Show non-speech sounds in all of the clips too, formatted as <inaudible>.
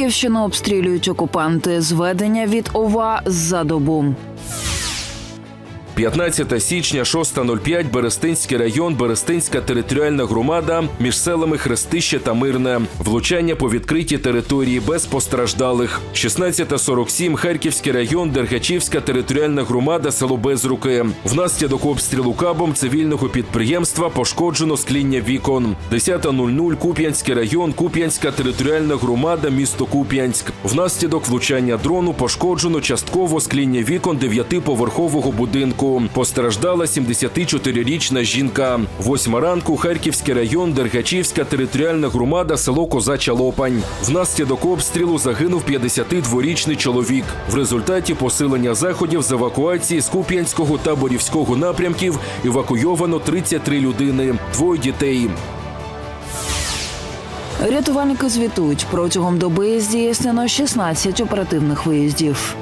Харківщину обстрілюють окупанти. Зведення від ОВА за добу. 15 січня, 6.05, Берестинський район, Берестинська територіальна громада між селами Хрестище та Мирне. Влучання по відкритій території без постраждалих. 16.47, Харківський район, Дергачівська територіальна громада, село Безруки. Внаслідок обстрілу кабом цивільного підприємства пошкоджено скління вікон. 10.00, Куп'янський район, Куп'янська територіальна громада, місто Куп'янськ. Внаслідок влучання дрону пошкоджено частково скління вікон дев'ятиповерхового будинку. Постраждала 74-річна жінка. Восьма ранку Харківський район, Дергачівська територіальна громада, село Козача Лопань. Внаслідок обстрілу загинув 52-річний чоловік. В результаті посилення заходів з евакуації з Куп'янського та Борівського напрямків евакуйовано 33 людини, двоє дітей. Рятувальники звітують протягом доби здійснено 16 оперативних виїздів.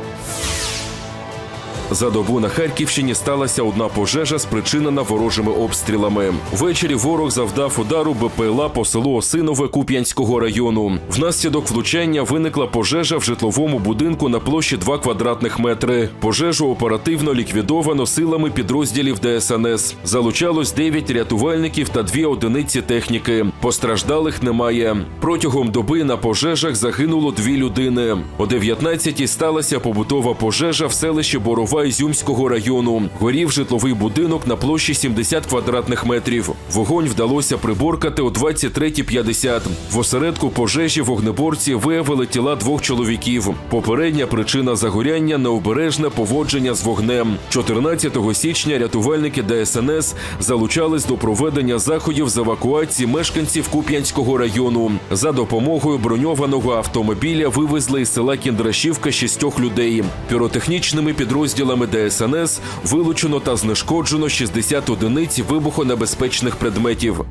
За добу на Харківщині сталася одна пожежа, спричинена ворожими обстрілами. Ввечері ворог завдав удару БПЛА по селу Осинове Куп'янського району. Внаслідок влучання виникла пожежа в житловому будинку на площі 2 квадратних метри. Пожежу оперативно ліквідовано силами підрозділів ДСНС. Залучалось 9 рятувальників та 2 одиниці техніки. Постраждалих немає. Протягом доби на пожежах загинуло дві людини. О 19-й сталася побутова пожежа в селищі Борова Ізюмського району. Горів житловий будинок на площі 70 квадратних метрів. Вогонь вдалося приборкати о 23.50. В осередку пожежі вогнеборці виявили тіла двох чоловіків. Попередня причина загоряння необережне поводження з вогнем. 14 січня рятувальники ДСНС залучались до проведення заходів з евакуації мешканців Куп'янського району. За допомогою броньованого автомобіля вивезли із села Кіндрашівка шістьох людей. Піротехнічними підрозділами ДСНС вилучено та знешкоджено 60 одиниць вибухонебезпечних предметів.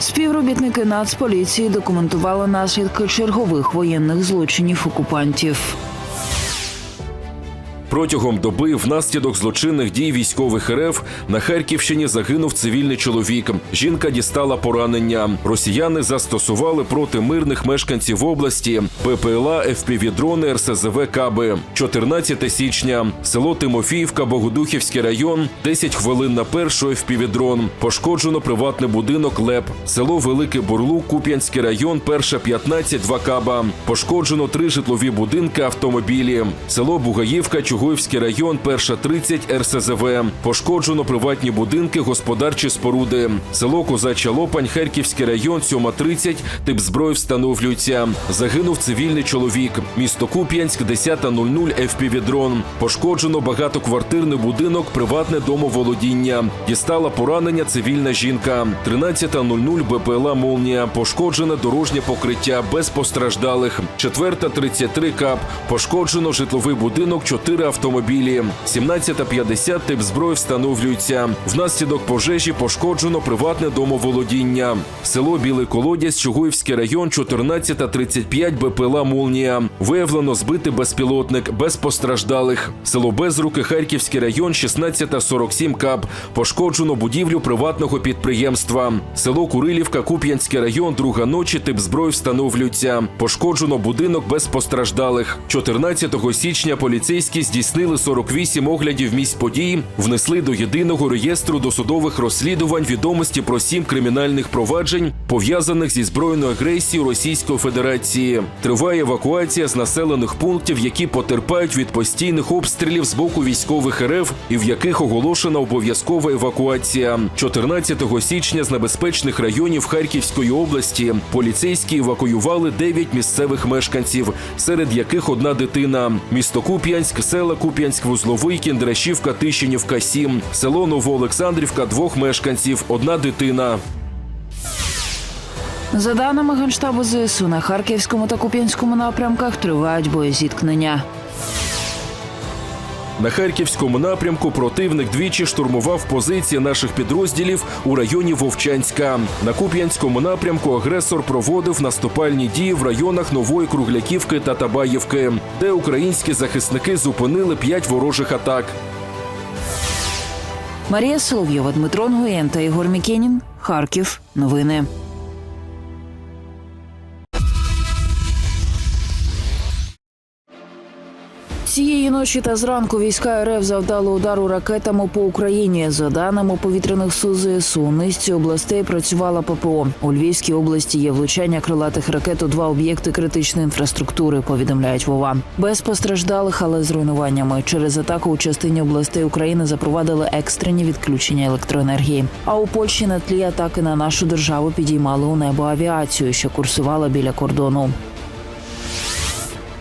Співробітники Нацполіції документували наслідки чергових воєнних злочинів окупантів. Протягом доби внаслідок злочинних дій військових РФ на Харківщині загинув цивільний чоловік. Жінка дістала поранення. Росіяни застосували проти мирних мешканців області ППЛА, ФПВ-дрони, РСЗВ Каби. 14 січня. Село Тимофіївка, Богодухівський район. 10 хвилин на першу ФПВ-дрон. Пошкоджено приватний будинок ЛЕП. Село Великий Бурлук, Куп'янський район, перша 15, 2 Каба. Пошкоджено три житлові будинки, автомобілі. Село Бугаївка, Чугуївський район, перша 30 РСЗВ. Пошкоджено приватні будинки, господарчі споруди. Село Козача Лопань, Харківський район, 7.30. Тип зброї встановлюється. Загинув цивільний чоловік. Місто Куп'янськ, 10.00 ФПВ-дрон. Пошкоджено багатоквартирний будинок, приватне домоволодіння. Дістала поранення цивільна жінка. 13.00 БПЛА Молнія. Пошкоджене дорожнє покриття без постраждалих. 4.33 КАП. Пошкоджено житловий будинок, 4 автомобілі. 17.50 тип зброї встановлюється. Внаслідок пожежі пошкоджено приватне домоволодіння. Село Білий Колодязь, Чугуївський район, 14.35 БПЛА Молнія. Виявлено збитий безпілотник без постраждалих. Село Безруки, Харківський район, 16.47 КАП. Пошкоджено будівлю приватного підприємства. Село Курилівка, Куп'янський район, друга ночі, тип зброї встановлюється. Пошкоджено будинок без постраждалих. 14 січня поліцейські здійснили 48 оглядів місць подій, внесли до єдиного реєстру досудових розслідувань відомості про сім кримінальних проваджень, пов'язаних зі збройною агресією Російської Федерації. Триває евакуація з населених пунктів, які потерпають від постійних обстрілів з боку військових РФ і в яких оголошена обов'язкова евакуація. 14 січня з небезпечних районів Харківської області поліцейські евакуювали 9 місцевих мешканців, серед яких одна дитина. Місто Куп'янськ, села Куп'янськ, Вузловий, Кіндрашівка, Тищенівка, 7, село Новоолександрівка, двох мешканців, одна дитина. За даними Генштабу ЗСУ, на Харківському та Куп'янському напрямках тривають боєзіткнення. На харківському напрямку противник двічі штурмував позиції наших підрозділів у районі Вовчанська. На Куп'янському напрямку агресор проводив наступальні дії в районах Нової Кругляківки та Табаївки, де українські захисники зупинили п'ять ворожих атак. Марія Соловйова, Дмитро Нгуєн та Ігор Мікенін. Харків. Новини. Цієї ночі та зранку війська РФ завдали удару ракетами по Україні. За даними повітряних сил ЗСУ, низці областей працювала ППО. У Львівській області є влучання крилатих ракет у два об'єкти критичної інфраструктури. Повідомляють Вова. Без постраждалих, але з руйнуваннями. Через атаку у частині областей України запровадили екстрені відключення електроенергії. А у Польщі на тлі атаки на нашу державу підіймали у небо авіацію, що курсувала біля кордону.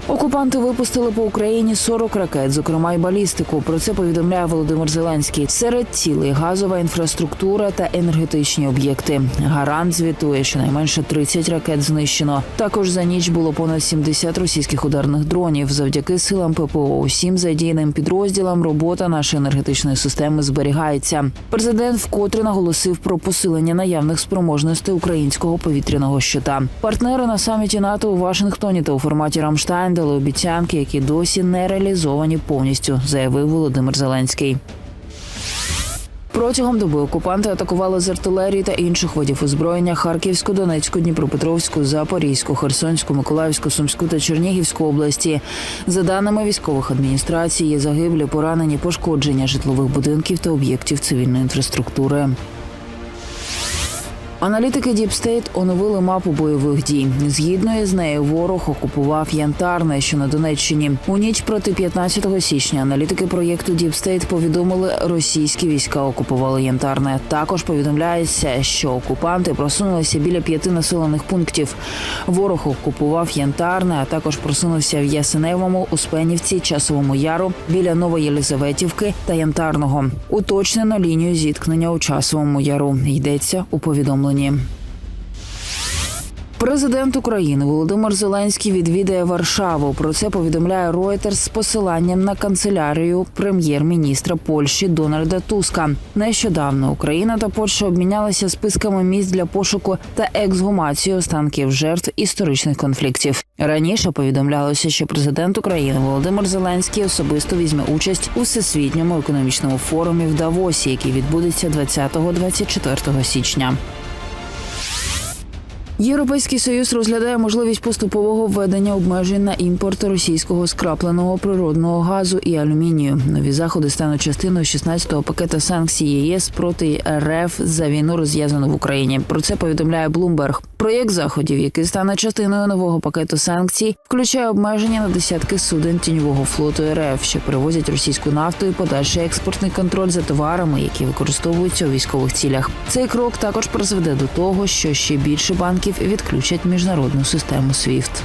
Окупанти випустили по Україні 40 ракет, зокрема й балістику. Про це повідомляє Володимир Зеленський. Серед цілей газова інфраструктура та енергетичні об'єкти. Гарант звітує, що найменше 30 ракет знищено. Також за ніч було понад 70 російських ударних дронів. Завдяки силам ППО, усім задіяним підрозділам робота нашої енергетичної системи зберігається. Президент вкотре наголосив про посилення наявних спроможностей українського повітряного щита. Партнери на саміті НАТО у Вашингтоні та у форматі Рамштайн дали обіцянки, які досі не реалізовані повністю, заявив Володимир Зеленський. Протягом доби окупанти атакували з артилерії та інших видів озброєння Харківську, Донецьку, Дніпропетровську, Запорізьку, Херсонську, Миколаївську, Сумську та Чернігівську області. За даними військових адміністрацій, є загиблі, поранені, пошкодження житлових будинків та об'єктів цивільної інфраструктури. Аналітики State оновили мапу бойових дій. Згідно із нею, ворог окупував Янтарне, що на Донеччині. У ніч проти 15 січня аналітики проєкту State повідомили, російські війська окупували Янтарне. Також повідомляється, що окупанти просунулися біля п'яти населених пунктів. Ворог окупував Янтарне, а також просунувся в Ясеневому, Успенівці, Часовому Яру, біля Новоєлизаветівки та Янтарного. Уточнено лінію зіткнення у Часовому Яру. Йдеться у повідомленні. Президент України Володимир Зеленський відвідає Варшаву. Про це повідомляє Reuters з посиланням на канцелярію прем'єр-міністра Польщі Дональда Туска. Нещодавно Україна та Польща обмінялися списками місць для пошуку та ексгумації останків жертв історичних конфліктів. Раніше повідомлялося, що президент України Володимир Зеленський особисто візьме участь у всесвітньому економічному форумі в Давосі, який відбудеться 20-24 січня. Європейський союз розглядає можливість поступового введення обмежень на імпорт російського скрапленого природного газу і алюмінію. Нові заходи стануть частиною 16-го пакета санкцій ЄС проти РФ за війну розв'язану в Україні. Про це повідомляє Bloomberg. Проєкт заходів, який стане частиною нового пакету санкцій, включає обмеження на десятки суден тіньового флоту РФ, що перевозять російську нафту і подальший експортний контроль за товарами, які використовуються у військових цілях. Цей крок також призведе до того, що ще більше банків відключать міжнародну систему SWIFT.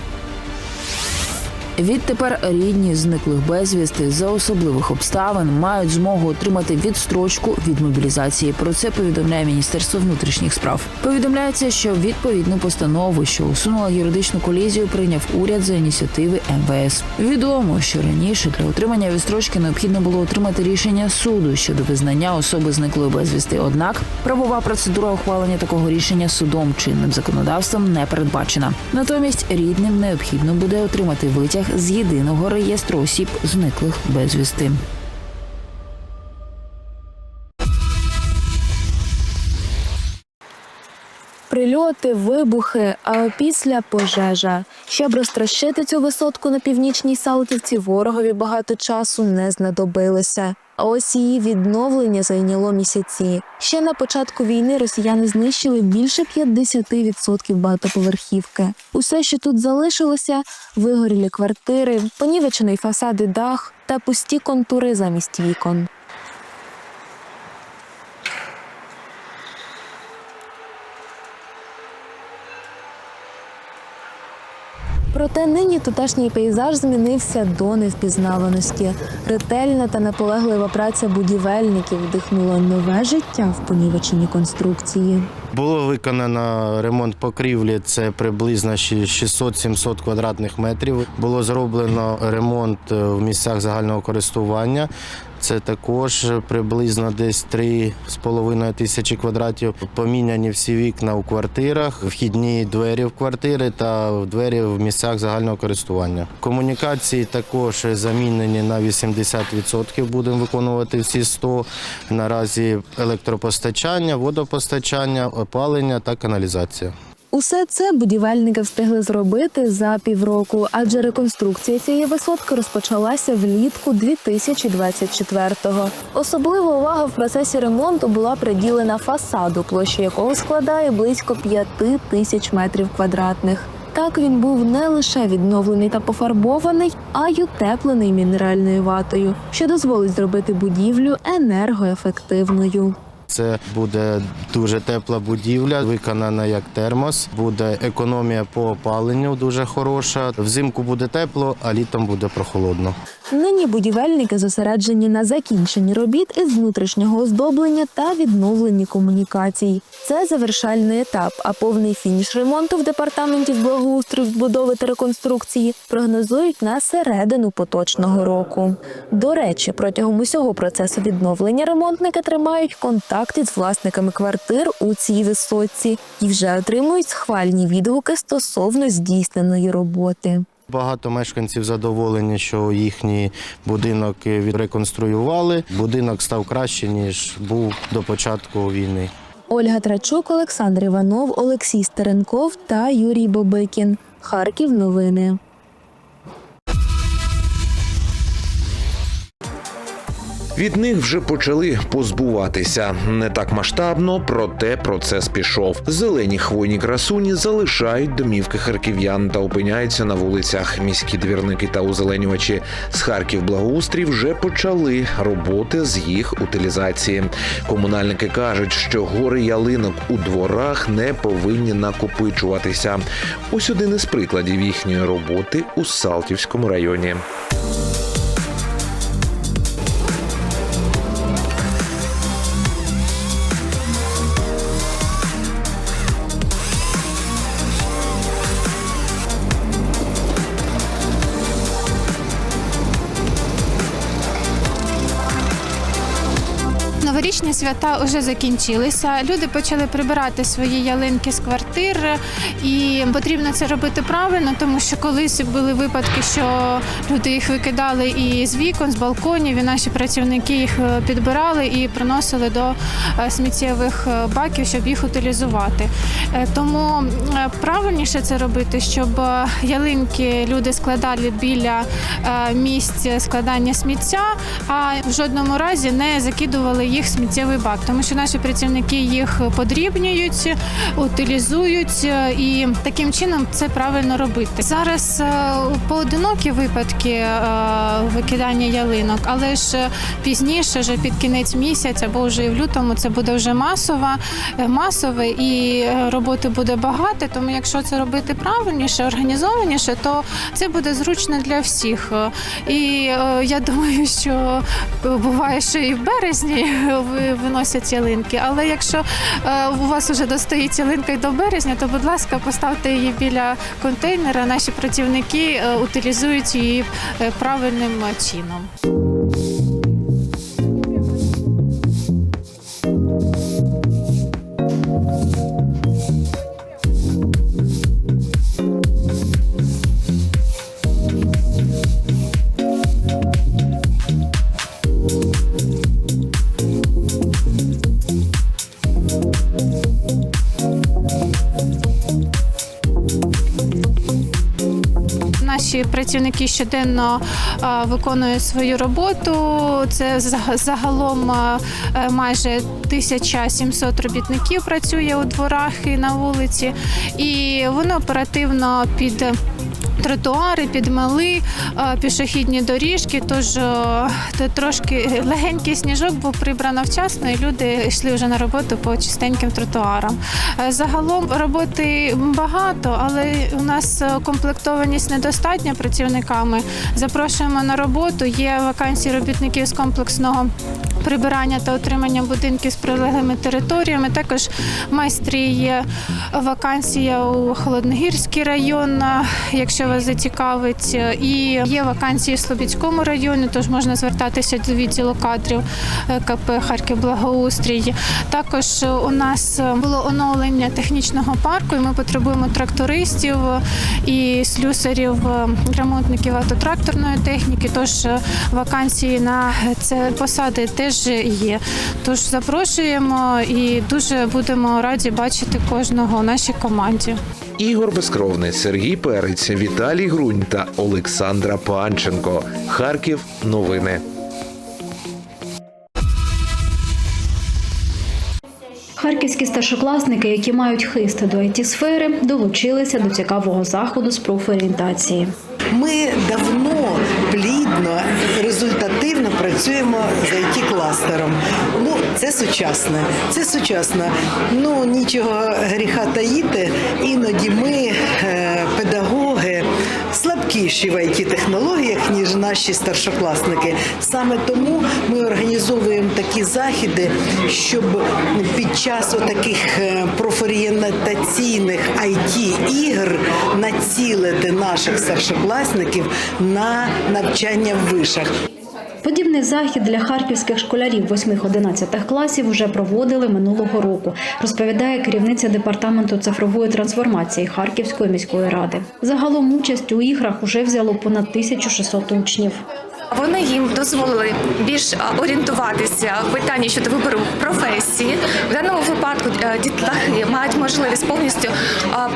Відтепер рідні зниклих безвісти за особливих обставин мають змогу отримати відстрочку від мобілізації. Про це повідомляє Міністерство внутрішніх справ. Повідомляється, що відповідну постанову, що усунула юридичну колізію, прийняв уряд за ініціативи МВС. Відомо, що раніше для отримання відстрочки необхідно було отримати рішення суду щодо визнання особи зниклої безвісти. Однак правова процедура ухвалення такого рішення судом чинним законодавством не передбачена. Натомість рідним необхідно буде отримати витяг з єдиного реєстру осіб зниклих безвісти. Прильоти, вибухи, а після пожежа. Щоб розтрощити цю висотку на північній Салтівці, ворогові багато часу не знадобилося. А ось її відновлення зайняло місяці. Ще на початку війни росіяни знищили більше 50% багатоповерхівки. Усе, що тут залишилося, вигорілі квартири, понівечений фасад і дах та пусті контури замість вікон. Проте нині тутешній пейзаж змінився до невпізнаваності. Ретельна та наполеглива праця будівельників вдихнула нове життя в понівеченій конструкції. Було виконано ремонт покрівлі, це приблизно ще 600-700 квадратних метрів. Було зроблено ремонт е, в місцях загального користування. Це також приблизно десь 3,5 тисячі квадратів. Поміняні всі вікна у квартирах, вхідні двері в квартири та двері в місцях загального користування. Комунікації також замінені на 80%. Будемо виконувати всі 100. Наразі електропостачання, водопостачання, опалення та каналізація. Усе це будівельники встигли зробити за півроку, адже реконструкція цієї висотки розпочалася влітку 2024-го. Особлива увага в процесі ремонту була приділена фасаду, площа якого складає близько 5 тисяч метрів квадратних. Так він був не лише відновлений та пофарбований, а й утеплений мінеральною ватою, що дозволить зробити будівлю енергоефективною. Це буде дуже тепла будівля, виконана як термос. Буде економія по опаленню дуже хороша. Взимку буде тепло, а літом буде прохолодно. Нині будівельники зосереджені на закінченні робіт із внутрішнього оздоблення та відновленні комунікацій. Це завершальний етап, а повний фініш ремонту в департаменті благоустрою, збудови та реконструкції прогнозують на середину поточного року. До речі, протягом усього процесу відновлення ремонтники тримають контакт із власниками квартир у цій висотці і вже отримують схвальні відгуки стосовно здійсненої роботи. Багато мешканців задоволені, що їхній будинок відреконструювали. Будинок став краще ніж був до початку війни. Ольга Трачук, Олександр Іванов, Олексій Стеренков та Юрій Бобикін. Харків новини. Від них вже почали позбуватися не так масштабно, проте процес пішов. Зелені хвойні красуні залишають домівки харків'ян та опиняються на вулицях. Міські двірники та озеленювачі з Харків благоустрій вже почали роботи з їх утилізації. Комунальники кажуть, що гори ялинок у дворах не повинні накопичуватися. Ось один із прикладів їхньої роботи у Салтівському районі. Свята вже закінчилися. Люди почали прибирати свої ялинки з квартир, і потрібно це робити правильно, тому що колись були випадки, що люди їх викидали і з вікон, з балконів, і наші працівники їх е, підбирали і приносили до е, сміттєвих е, баків, щоб їх утилізувати. Тому правильніше це робити, щоб ялинки люди складали біля місць складання сміття, а в жодному разі не закидували їх в сміттєвий бак, тому що наші працівники їх подрібнюють, утилізують, е, і таким чином це правильно робити. Зараз е, поодинокі випадки е, викидання ялинок, але ж пізніше, вже під кінець місяця, або вже і в лютому, це буде вже масова, масове і роботи буде багато. Тому якщо це робити правильніше, організованіше, то це буде зручно для всіх. І я думаю, що буває, що і в березні <laughs> виносять ялинки. Але якщо е, у вас вже достоїть ялинка й до березня, то будь ласка, поставте її біля контейнера. Наші працівники е, утилізують її е, правильним чином. Працівники щоденно е, виконують свою роботу. Це загалом е, е, майже 1700 робітників працює у дворах і на вулиці, і вони оперативно під тротуари, підмели е, пішохідні доріжки. Тож е, трошки легенький сніжок був прибрано вчасно, і люди йшли вже на роботу по чистеньким тротуарам. Е, Загалом роботи багато, але у нас комплектованість недостатня працівниками. Запрошуємо на роботу. Є вакансії робітників з комплексного. Прибирання та отримання будинків з прилеглими територіями. Також майстрі є вакансія у Холодногірський район. Якщо вас зацікавить. І є вакансії в Слобідському районі, тож можна звертатися до відділу кадрів е, КП Харків Благоустрій. Також у нас е, було оновлення технічного парку, і ми потребуємо трактористів і слюсарів, е, ремонтників автотракторної техніки. Тож вакансії на це посади теж є. Тож запрошуємо і дуже будемо раді бачити кожного у нашій команді. Ігор Безкровний, Сергій Перець, Віталій Грунь та Олександра Панченко. Харків. Новини. Харківські старшокласники, які мають хист до it сфери, долучилися до цікавого заходу з профорієнтації. Ми давно плідно, результативно працюємо з it кластером. Ну, це сучасне, це сучасно. Ну нічого гріха таїти. Іноді ми, е, педагоги, слабкіші в it технологіях ніж наші старшокласники. Саме тому ми організовуємо такі заходи, щоб під час таких профорієнтаційних it ігр націлити наших старшокласників на навчання в вишах. Подібний захід для харківських школярів 8-11 класів вже проводили минулого року, розповідає керівниця департаменту цифрової трансформації Харківської міської ради. Загалом участь у іграх уже взяло понад 1600 учнів. Вони їм дозволили більш орієнтуватися в питанні щодо вибору професії. В даному випадку е, дітлахи мають можливість повністю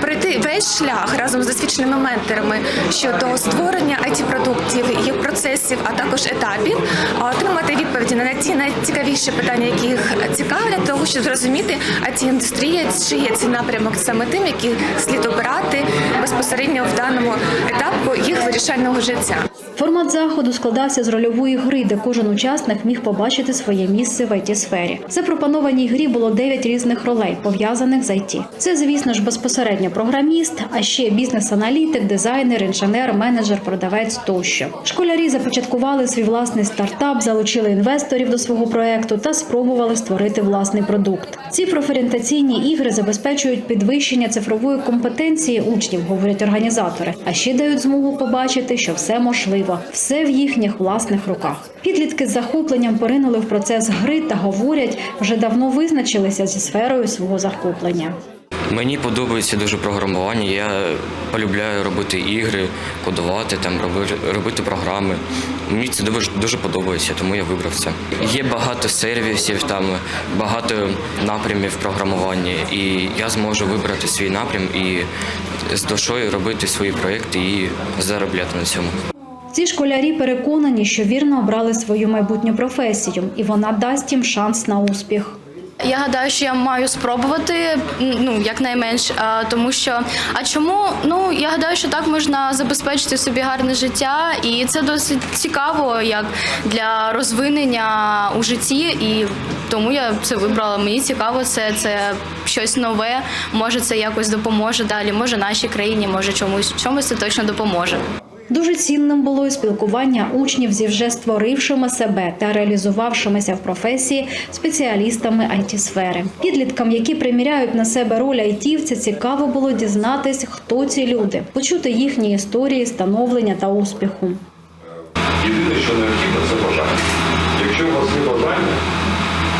пройти весь шлях разом з досвідченими менторами щодо створення it продуктів, їх процесів, а також етапів, отримати відповіді на ті найцікавіші питання, які їх цікавлять, того, щоб зрозуміти, it індустрія чи є цей напрямок саме тим, який слід обирати безпосередньо в даному етапу їх вирішального життя. Формат заходу складався з рольової гри, де кожен учасник міг побачити своє місце в it сфері. В запропонованій грі було 9 різних ролей, пов'язаних з IT. Це, звісно ж, безпосередньо програміст, а ще бізнес-аналітик, дизайнер, інженер, менеджер, продавець тощо. Школярі започаткували свій власний стартап, залучили інвесторів до свого проекту та спробували створити власний продукт. Ці профорієнтаційні ігри забезпечують підвищення цифрової компетенції учнів, говорять організатори, а ще дають змогу побачити, що все можливо, все в їхніх власних руках. Підлітки з захопленням поринули в процес гри та говорять, вже давно визначилися зі сферою свого захоплення. Мені подобається дуже програмування. Я полюбляю робити ігри, кодувати, там робити, програми. Мені це дуже, дуже подобається, тому я вибрав це. Є багато сервісів, там багато напрямів в програмуванні, і я зможу вибрати свій напрям і з душою робити свої проекти і заробляти на цьому. Ці школярі переконані, що вірно обрали свою майбутню професію, і вона дасть їм шанс на успіх. Я гадаю, що я маю спробувати ну якнайменш, тому що а чому? Ну я гадаю, що так можна забезпечити собі гарне життя, і це досить цікаво, як для розвинення у житті. І тому я це вибрала. Мені цікаво, це це щось нове. Може, це якось допоможе далі. Може, нашій країні, може чомусь чомусь це точно допоможе. Дуже цінним було і спілкування учнів зі вже створившими себе та реалізувавшимися в професії спеціалістами it сфери. Підліткам, які приміряють на себе роль айтівця, цікаво було дізнатись, хто ці люди, почути їхні історії, становлення та успіху. Єдине, що необхідно, це бажання. Якщо у вас є бажання,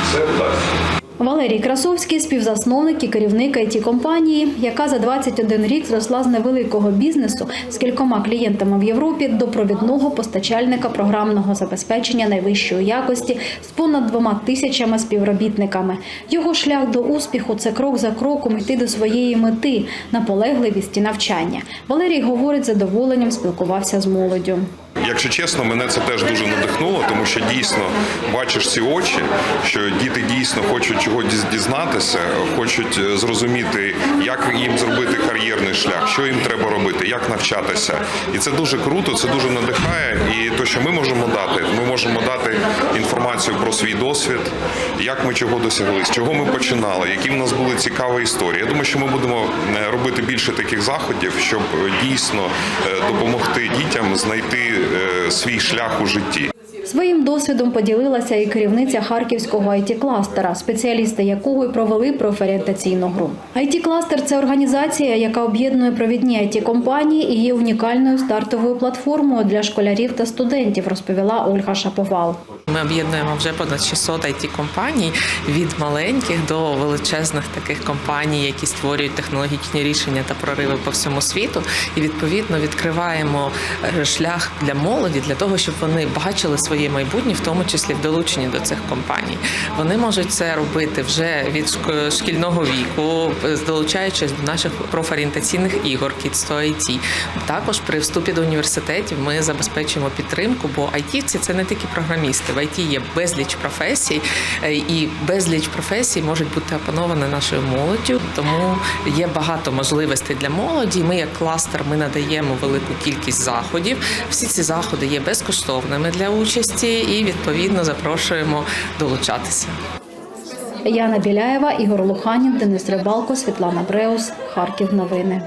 все вдасться. Валерій Красовський, співзасновник і керівник it компанії, яка за 21 рік зросла з невеликого бізнесу з кількома клієнтами в Європі до провідного постачальника програмного забезпечення найвищої якості з понад двома тисячами співробітниками. Його шлях до успіху це крок за кроком йти до своєї мети, наполегливість і навчання. Валерій говорить, задоволенням спілкувався з молоддю. Якщо чесно, мене це теж дуже надихнуло, тому що дійсно бачиш ці очі, що діти дійсно хочуть чогось дізнатися, хочуть е, зрозуміти, як їм зробити кар'єрний шлях, що їм треба робити, як навчатися. І це дуже круто, це дуже надихає. І те, що ми можемо дати, ми можемо дати інформацію про свій досвід, як ми чого досягли, з чого ми починали, які в нас були цікаві історії. Я думаю, що ми будемо е, робити більше таких заходів, щоб е, дійсно допомогти дітям знайти свій шлях у житті. Своїм досвідом поділилася і керівниця харківського it кластера спеціалісти якого й провели профорієнтаційну гру. it кластер це організація, яка об'єднує провідні it компанії і є унікальною стартовою платформою для школярів та студентів, розповіла Ольга Шаповал. Ми об'єднуємо вже понад 600 it компаній від маленьких до величезних таких компаній, які створюють технологічні рішення та прориви по всьому світу. І відповідно відкриваємо е, шлях для молоді для того, щоб вони бачили своє майбутнє, в тому числі в долученні до цих компаній. Вони можуть це робити вже від шкільного віку, долучаючись до наших профорієнтаційних ігор Kids to IT. Також при вступі до університетів ми забезпечуємо підтримку, бо айтівці це не тільки програмісти. В ІТ є безліч професій, е, і безліч професій можуть бути опановані нашою молоддю. Тому є багато можливостей для молоді. Ми, як кластер, ми надаємо велику кількість заходів. Всі ці заходи є безкоштовними для участі, і відповідно запрошуємо долучатися. Яна Біляєва, Ігор Луханін, Денис Рибалко, Світлана Бреус, Харків. Новини.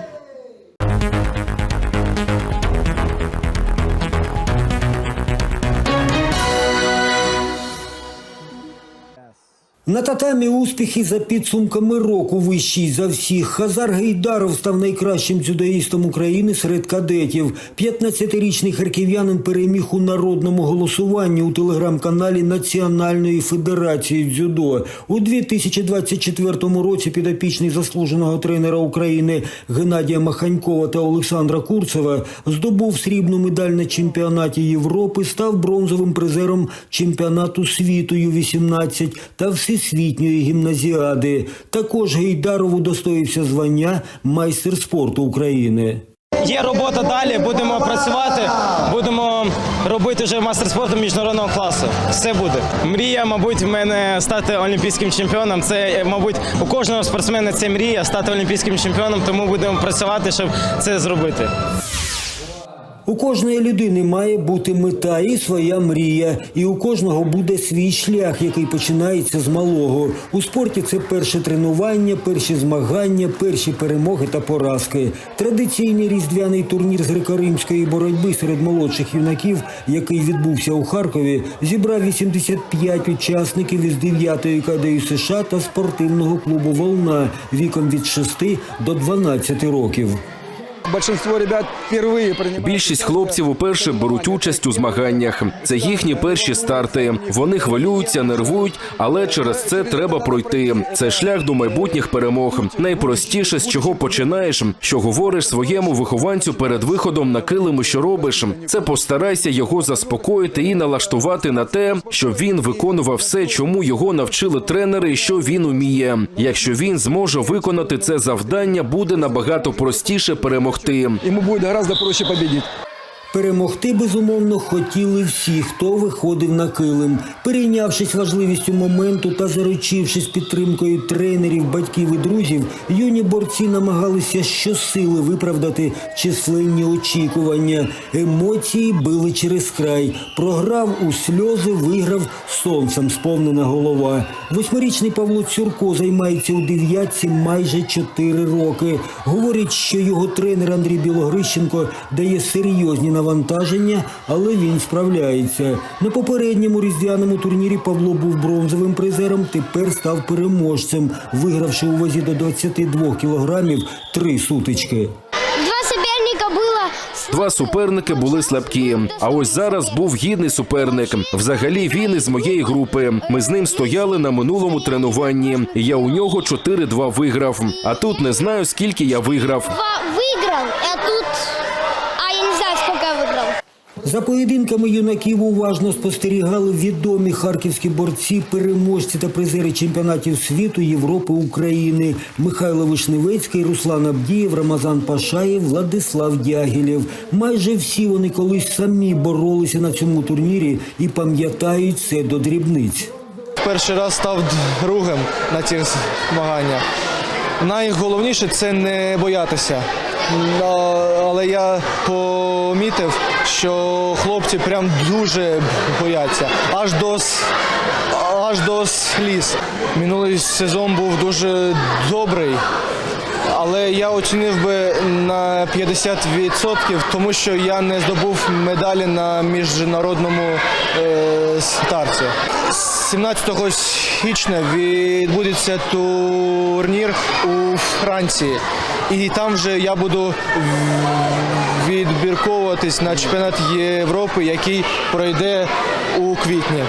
На татамі успіхи за підсумками року вищий за всіх. Хазар Гейдаров став найкращим дзюдоїстом України серед кадетів. 15-річний харків'янин переміг у народному голосуванні у телеграм-каналі Національної федерації дзюдо. У 2024 році підопічний заслуженого тренера України Геннадія Маханькова та Олександра Курцева здобув срібну медаль на чемпіонаті Європи, став бронзовим призером чемпіонату світу Ю-18 та всесвітньої гімназіади. Також Гейдарову достоївся звання майстер спорту України. Є робота далі, будемо працювати, будемо робити вже мастер спорту міжнародного класу. Все буде. Мрія, мабуть, в мене стати олімпійським чемпіоном. Це, мабуть, у кожного спортсмена це мрія стати олімпійським чемпіоном, тому будемо працювати, щоб це зробити. У кожної людини має бути мета і своя мрія, і у кожного буде свій шлях, який починається з малого. У спорті це перше тренування, перші змагання, перші перемоги та поразки. Традиційний різдвяний турнір з греко-римської боротьби серед молодших юнаків, який відбувся у Харкові, зібрав 85 учасників із 9-ї КДЮ США та спортивного клубу Волна віком від 6 до 12 років. Більшість хлопців уперше беруть участь у змаганнях. Це їхні перші старти. Вони хвилюються, нервують, але через це треба пройти. Це шлях до майбутніх перемог. Найпростіше, з чого починаєш, що говориш своєму вихованцю перед виходом на килиму, що робиш. Це постарайся його заспокоїти і налаштувати на те, щоб він виконував все, чому його навчили тренери, і що він уміє. Якщо він зможе виконати це завдання, буде набагато простіше перемогти. Ему буде гораздо проще победить. Перемогти безумовно хотіли всі, хто виходив на килим. Перейнявшись важливістю моменту та заручившись підтримкою тренерів, батьків і друзів, юні борці намагалися щосили виправдати численні очікування. Емоції били через край. Програв у сльози, виграв сонцем сповнена голова. Восьмирічний Павло Цюрко займається у дев'ятці майже чотири роки. Говорить, що його тренер Андрій Білогрищенко дає серйозні навантаження, але він справляється. На попередньому різдвяному турнірі Павло був бронзовим призером, тепер став переможцем, вигравши у вазі до 22 кілограмів три сутички. Два суперники були слабкі. А ось зараз був гідний суперник. Взагалі він із моєї групи. Ми з ним стояли на минулому тренуванні. Я у нього 4-2 виграв. А тут не знаю, скільки я виграв. Виграв, а тут. А я не знаю, скільки я виграв. За поєдинками юнаків уважно спостерігали відомі харківські борці, переможці та призери чемпіонатів світу, Європи, України Михайло Вишневецький, Руслан Абдієв, Рамазан Пашаєв, Владислав Дягілєв. Майже всі вони колись самі боролися на цьому турнірі і пам'ятають це до дрібниць. Перший раз став другим на цих змаганнях. Найголовніше це не боятися. Але я помітив, що хлопці прям дуже бояться. Аж до, аж до сліз. Минулий сезон був дуже добрий, але я оцінив би на 50%, тому що я не здобув медалі на міжнародному е, старті. 17 січня відбудеться турнір у Франції, і там вже я буду відбірковуватись на чемпіонат Європи, який пройде у квітні.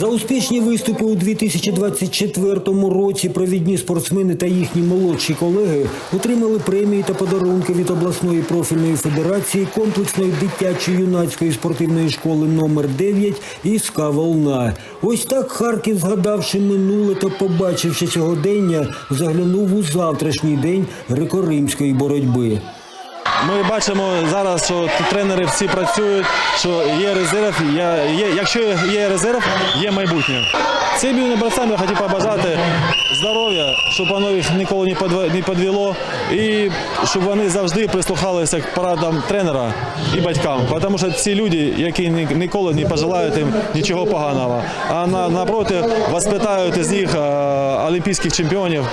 За успішні виступи у 2024 році провідні спортсмени та їхні молодші колеги отримали премії та подарунки від обласної профільної федерації комплексної дитячої юнацької спортивної школи номер 9 «Іска Волна». Ось так Харків, згадавши минуле та побачивши сьогодення, заглянув у завтрашній день греко-римської боротьби. Ми бачимо зараз, що тренери всі працюють, що є резерв. Я, є, якщо є резерв, є майбутнє. Цим юним борцям я хотів побажати здоров'я, щоб воно їх ніколи не підвело, і щоб вони завжди прислухалися к порадам тренера і батькам. Тому що ці люди, які ніколи не пожелають їм нічого поганого, а на, напроти воспитають із них олімпійських чемпіонів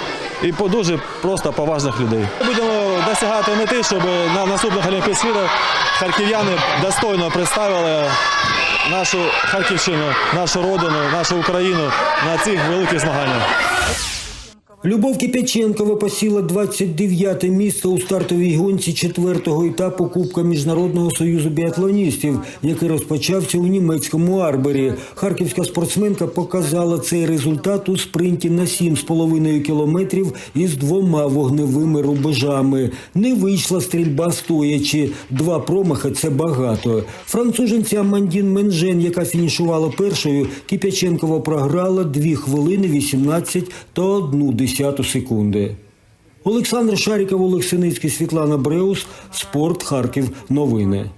і дуже просто поважних людей. Будемо досягати мети, щоб на наступних Олімпійських іграх харків'яни достойно представили нашу Харківщину, нашу родину, нашу Україну на цих великих змаганнях. Любов Кипяченкова посіла 29-те місце у стартовій гонці четвертого етапу Кубка Міжнародного союзу біатлоністів, який розпочався у німецькому Арбері. Харківська спортсменка показала цей результат у спринті на 7,5 кілометрів із двома вогневими рубежами. Не вийшла стрільба стоячи. Два промахи це багато. Француженця Амандін Менжен, яка фінішувала першою, Кипяченкова програла 2 хвилини 18 та 1 десяту секунди. Олександр Шаріков, Олег Синицький, Світлана Бреус, Спорт, Харків. Новини.